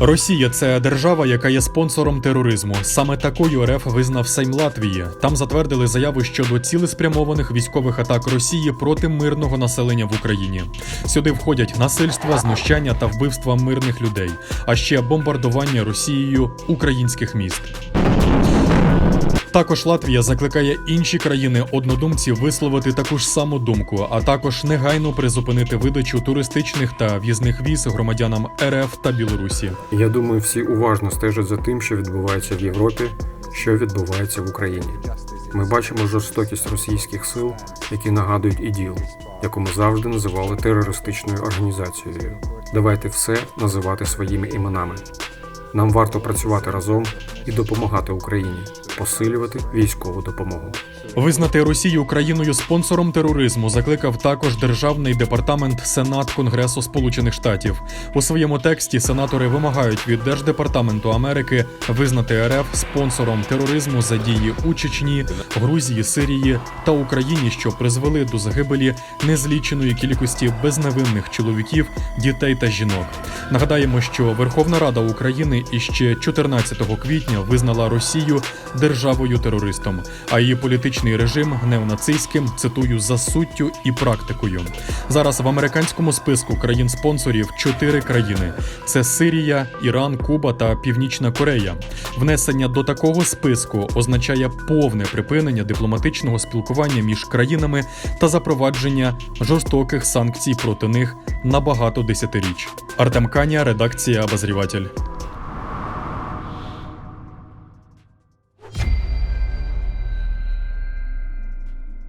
Росія це держава, яка є спонсором тероризму. Саме такою РФ визнав Сейм Латвії. Там затвердили заяву щодо цілеспрямованих військових атак Росії проти мирного населення в Україні. Сюди входять насильства, знущання та вбивства мирних людей, а ще бомбардування Росією українських міст. Також Латвія закликає інші країни однодумці висловити таку ж саму думку, а також негайно призупинити видачу туристичних та в'їзних віз громадянам РФ та Білорусі. Я думаю, всі уважно стежать за тим, що відбувається в Європі, що відбувається в Україні. Ми бачимо жорстокість російських сил, які нагадують іділ, яку ми завжди називали терористичною організацією. Давайте все називати своїми іменами. Нам варто працювати разом і допомагати Україні, посилювати військову допомогу. Визнати Росію країною спонсором тероризму закликав також Державний департамент Сенат Конгресу Сполучених Штатів. У своєму тексті сенатори вимагають від Держдепартаменту Америки визнати РФ спонсором тероризму за дії у Чечні, Грузії, Сирії та Україні, що призвели до загибелі незліченої кількості безневинних чоловіків, дітей та жінок. Нагадаємо, що Верховна Рада України іще 14 квітня визнала Росію державою терористом, а її політичний режим неонацистським, цитую за суттю і практикою. Зараз в американському списку країн-спонсорів чотири країни: це Сирія, Іран, Куба та Північна Корея. Внесення до такого списку означає повне припинення дипломатичного спілкування між країнами та запровадження жорстоких санкцій проти них на багато десятиріч. Артем Каня, редакція Обозріватель.